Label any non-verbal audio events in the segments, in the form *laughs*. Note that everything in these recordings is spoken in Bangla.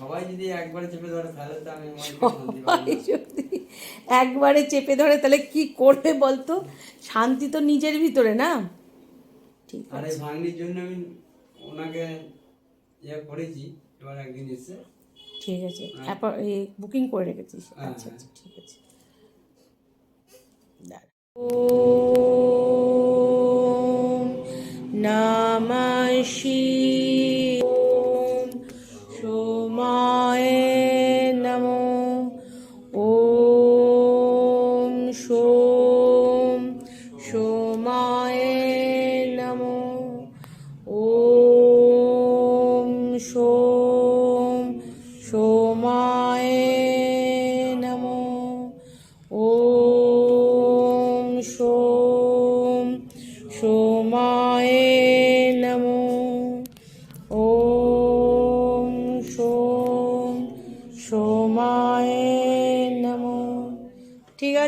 সবাই যদি একবারে চেপে ধরে তাহলে তো আমি মনে করি শান্তি পাই সবাই যদি একবারে চেপে ধরে তাহলে কি করবে বলতো? শান্তি তো নিজের ভিতরে না? ঠিক আর এই ভাঙনির জন্য আমি ওনাকে ইয়ে করেছি এবার একদিন এসে। ঠিক আছে। বুকিং করে রেখেছিস। হ্যাঁ, আচ্ছা হ্যাঁ। আচ্ছা ঠিক আছে। দাঁড়া। ওম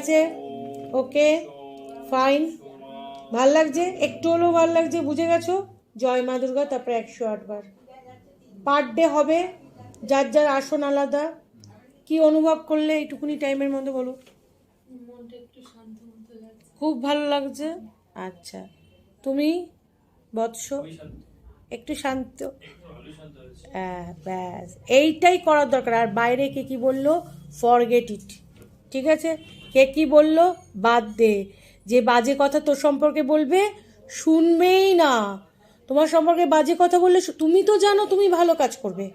আছে? ওকে ফাইন ভালো লাগছে? একটু হলেও ভালো লাগছে, বুঝে গেছো? জয় মা দুর্গা, তারপরে একশো আটবার পার ডে হবে, যার যার আসন আলাদা। কি অনুভব করলে? এইটুকুনি টাইমের মধ্যে বলো। খুব ভালো লাগছে। আচ্ছা। তুমি? বৎস? একটু শান্ত। হ্যাঁ ব্যাস। এইটাই করার দরকার। আর বাইরে কে কি বলল? ফরগেট ইট ঠিক আছে? কে কি বলল? বাদ দে। যে বাজে কথা তোর সম্পর্কে বলবে, শুনবেই না। তোমার সম্পর্কে বাজে কথা বললে তুমি তো জানো তুমি ভালো কাজ করবে।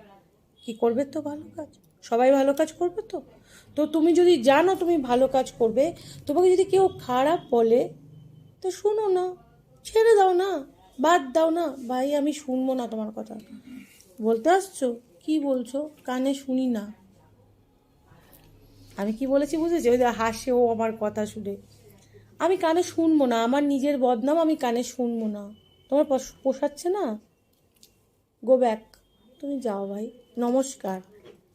কি করবে তো ভালো কাজ? সবাই ভালো কাজ করবে তো? তো তুমি যদি জানো তুমি ভালো কাজ করবে, তোমাকে যদি কেউ খারাপ বলে, তো শোনো না, ছেড়ে দাও না, বাদ দাও না। ভাই, আমি শুনব না তোমার কথা। বলতে আসছো? কি বলছো? কানে শুনি না। আমি কি বলেছি বুঝেছি? ওই হাসে ও আমার কথা শুনে। আমি কানে শুনব না, আমার নিজের বদনাম আমি কানে শুনব না। তোমার পোষাচ্ছে না? গো ব্যাক তুমি যাও ভাই। নমস্কার।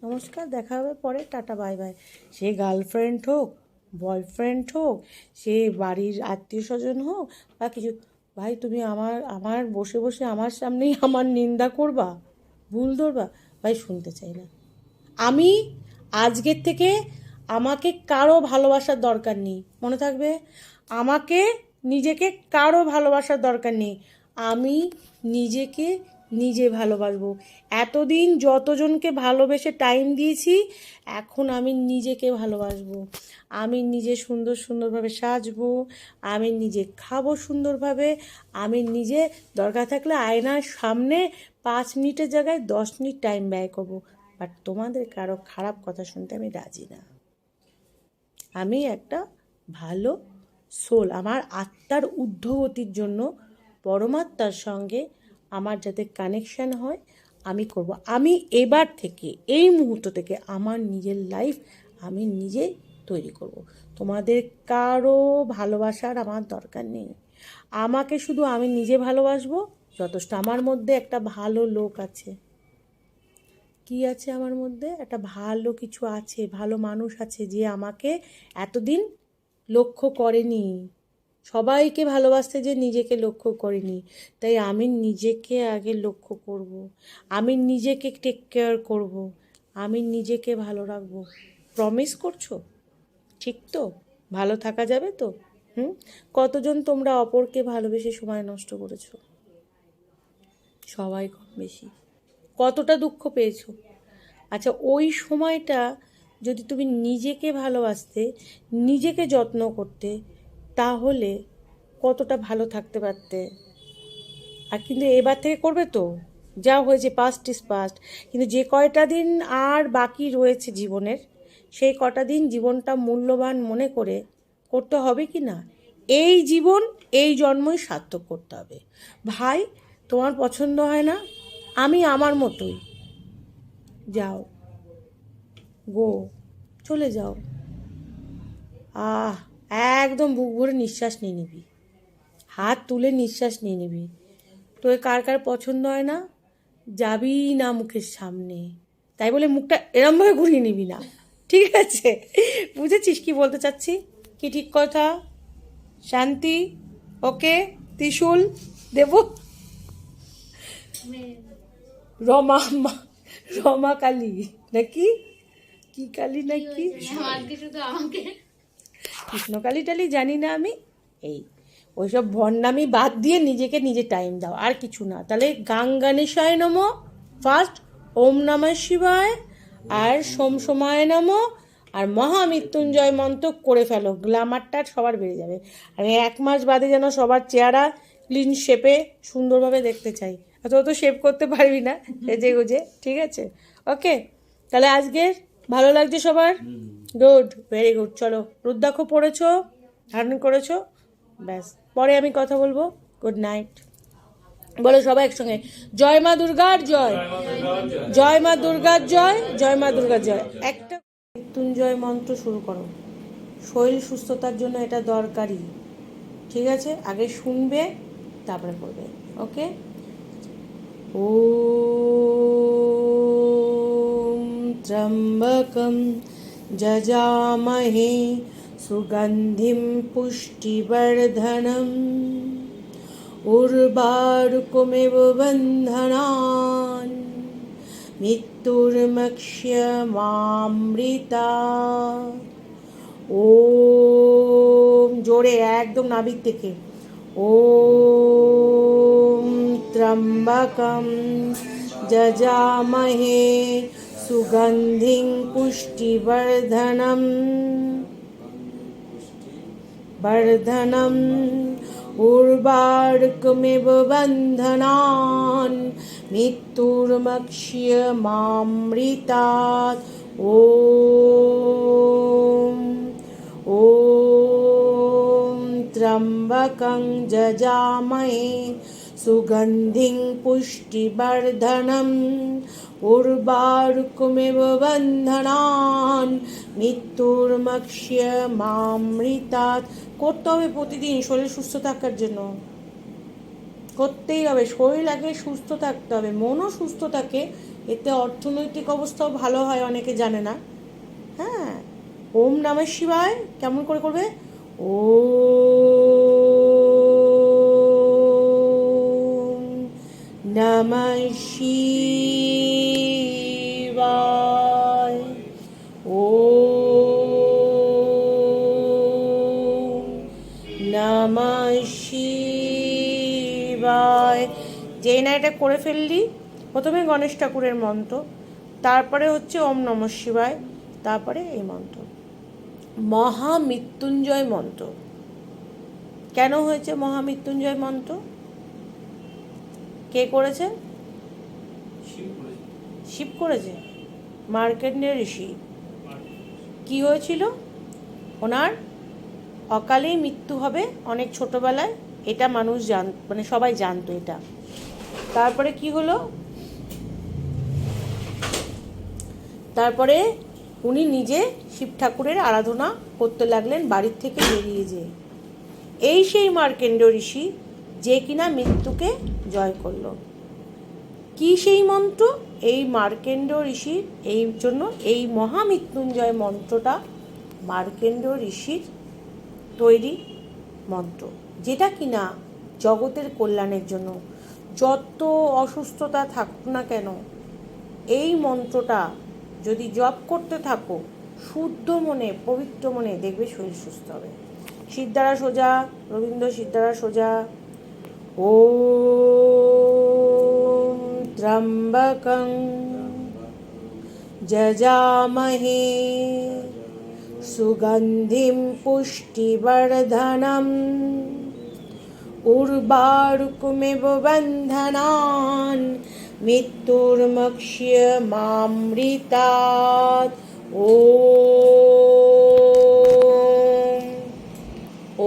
নমস্কার, দেখা হবে পরে। টাটা বাই বাই সে গার্লফ্রেন্ড হোক বয়ফ্রেন্ড হোক, সে বাড়ির আত্মীয় স্বজন হোক, বা কিছু ভাই, তুমি আমার আমার বসে বসে আমার সামনেই আমার নিন্দা করবা? ভুল ধরবা? ভাই, শুনতে চাই না। আমি আজকের থেকে আমাকে কারও ভালোবাসার দরকার নেই। মনে থাকবে? আমাকে নিজেকে কারও ভালোবাসার দরকার নেই। আমি নিজেকে নিজে ভালোবাসবো। এতদিন যতজনকে ভালোবেসে টাইম দিয়েছি, এখন আমি নিজেকে ভালোবাসবো। আমি নিজে সুন্দর সুন্দরভাবে সাজবো, আমি নিজে খাব সুন্দরভাবে, আমি নিজে দরকার থাকলে আয়নার সামনে পাঁচ মিনিটের জায়গায় দশ মিনিট টাইম ব্যয় করব। বাট তোমাদের কারও খারাপ কথা শুনতে আমি রাজি না। আমি একটা ভালো সোল আমার আত্মার ঊর্ধ্বগতির জন্য পরমাত্মার সঙ্গে আমার যাতে কানেকশান হয়, আমি করব। আমি এবার থেকে, এই মুহূর্ত থেকে আমার নিজের লাইফ আমি নিজে তৈরি করব। তোমাদের কারও ভালোবাসার আমার দরকার নেই। আমাকে শুধু আমি নিজে ভালোবাসবো, যথেষ্ট আমার মধ্যে একটা ভালো লোক আছে। কি আছে আমার মধ্যে? একটা ভালো কিছু আছে, ভালো মানুষ আছে যে আমাকে এতদিন লক্ষ্য করেনি। সবাইকে ভালোবাসতে যে নিজেকে লক্ষ্য করেনি। তাই আমি নিজেকে আগে লক্ষ্য করব। আমি নিজেকে টেক কেয়ার করব। আমি নিজেকে ভালো রাখব। প্রমিস করছ? ঠিক তো? ভালো থাকা যাবে তো? হুম? কতজন তোমরা অপরকে ভালোবেসে সময় নষ্ট করেছ? সবাই কম বেশি। কতটা দুঃখ পেয়েছ? আচ্ছা ওই সময়টা যদি তুমি নিজেকে ভালোবাসতে, নিজেকে যত্ন করতে, তাহলে কতটা ভালো থাকতে পারতে? আর কিন্তু এবার থেকে করবে তো? যা হয়েছে পাস্ট ইজ পাস্ট কিন্তু যে কয়টা দিন আর বাকি রয়েছে জীবনের, সেই কটা দিন জীবনটা মূল্যবান মনে করে করতে হবে কি না? এই জীবন, এই জন্মই সার্থক করতে হবে। ভাই, তোমার পছন্দ হয় না? আমি আমার মতোই। যাও। গো, চলে যাও। আহ, একদম বুক ভরে নিঃশ্বাস নিয়ে নিবি। হাত তুলে নিঃশ্বাস নিয়ে নিবি। তোর কার কার পছন্দ হয় না? যাবি না মুখের সামনে। তাই বলে মুখটা এরমভাবে ঘুরিয়ে নিবি না। ঠিক আছে? বুঝেছিস কি বলতে চাচ্ছি? কি ঠিক কথা? শান্তি? ওকে? ত্রিশুল? দেব? রমা মা রমা কালী নাকি? কি কালী নাকি? কৃষ্ণকালী টালি জানি না আমি। এই ওইসব ভণ্ডামি বাদ দিয়ে নিজেকে নিজে টাইম দাও আর কিছু না। তাহলে গাং গণেশায় নম ফার্স্ট ওম নমঃ শিবায় আর সোম সময় নম আর মহামৃত্যুঞ্জয় মন্ত্র করে ফেলো। গ্লামারটা সবার বেড়ে যাবে। আর এক মাস বাদে যেন সবার চেহারা ক্লিন শেপে সুন্দরভাবে দেখতে চাই। অত তো শেপ করতে পারবি না *laughs* সেজে গুজে ঠিক আছে? ওকে তাহলে আজকে ভালো লাগছে সবার? গুড ভেরি গুড চলো রুদ্রাক্ষ পড়েছো ধারণ করেছ ব্যাস। পরে আমি কথা বলব। গুড নাইট বলো সবাই একসঙ্গে জয় মা দুর্গার জয়। জয় মা দুর্গার জয় জয় মা দুর্গার জয়। একটা মৃত্যুঞ্জয় মন্ত্র শুরু করো। শরীর সুস্থতার জন্য এটা দরকারি ঠিক আছে? আগে শুনবে তারপরে পড়বে ওকে ॐ त्र्यम्बकं जजामहे सुगन्धिं पुष्टिवर्धनम् उर्वारुकमिव बन्धनान् মৃত্যুর্মক্ষ্যমামৃতা ওম জোরে একদম নাভির থেকে ওম त्र्यंबक जजामहे सुगन्धिं पुष्टिवर्धनम् वर्धनम् उर्वार्कमिव बन्धनान् मृत्युर्मक्ष्य मामृतात्। ओ त्र्यम्बकं जजामहे सुगन्धिं पुष्टिवर्धनम् उर्वारुकमिव बन्धनान् মৃত্যুর্মক্ষ্যমামৃতাৎ করতে হবে প্রতিদিন শরীর সুস্থ থাকার জন্য করতেই হবে শরীর আগে সুস্থ থাকতে হবে মনও সুস্থ থাকে এতে অর্থনৈতিক অবস্থাও ভালো হয় অনেকে জানে না হ্যাঁ ওম নমঃ শিবায় কেমন করে করবে ও নমঃ শিবায়। ও নমঃ শিবায়। যেই না এটা করে ফেললি, প্রথমে গণেশ ঠাকুরের মন্ত্র, তারপরে হচ্ছে ওম নমঃ শিবায়, তারপরে এই মন্ত্র। মহামৃত্যুঞ্জয় মন্ত্র। কেন হয়েছে মহামৃত্যুঞ্জয় মন্ত্র? করেছে? শিব করেছে। মার্কেন্ডীয় ঋষি। কি হয়েছিল? ওনার অকালেই মৃত্যু হবে অনেক ছোটবেলায়। এটা মানুষ জান মানে সবাই জানতো এটা। তারপরে কি হলো? তারপরে উনি নিজে শিব ঠাকুরের আরাধনা করতে লাগলেন বাড়ির থেকে বেরিয়ে যেয়ে। এই সেই মার্কেন্ড ঋষি যে কিনা মৃত্যুকে জয় করল। কি সেই মন্ত্র? এই মার্কেন্ড ঋষির এই জন্য এই মহামৃত্যুঞ্জয় মন্ত্রটা মার্কেন্ড ঋষির তৈরি মন্ত্র, যেটা কিনা জগতের কল্যাণের জন্য। যত অসুস্থতা থাকুক না কেন, এই মন্ত্রটা যদি জপ করতে থাকো, শুদ্ধ মনে, পবিত্র মনে দেখবে শরীর সুস্থ হবে। সিদ্ধারা সোজা, রবীন্দ্র সিদ্ধারা সোজা। ও त्र्यम्बकं जजामहे सुगन्धिं पुष्टिवर्धनम्। उर्वारुकमिव बन्धनान् मृत्युर्मक्ष्य मामृतात्। ओ ॐ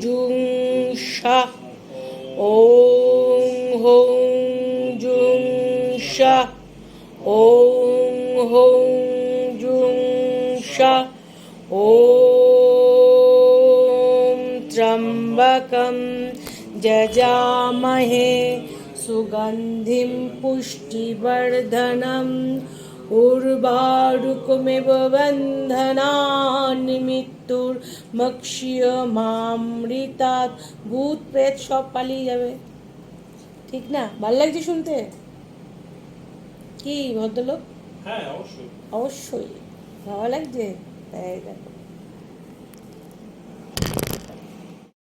जुं ॐ। ওং হৌং জুং সা ওম ত্রম্বকম যজামহে সুগন্ধিম পুষ্টিবর্ধনম উর্বারুকমিব বন্ধনানি মৃত্যুর মক্ষীয় মামৃতাৎ ভূত প্রেত সব পালিয়ে যাবে ঠিক না ভালো লাগছে শুনতে কি ভদ্রলোক? হ্যাঁ অবশ্যই। অবশ্যই। ভালো লাগছে? তাই দেখো।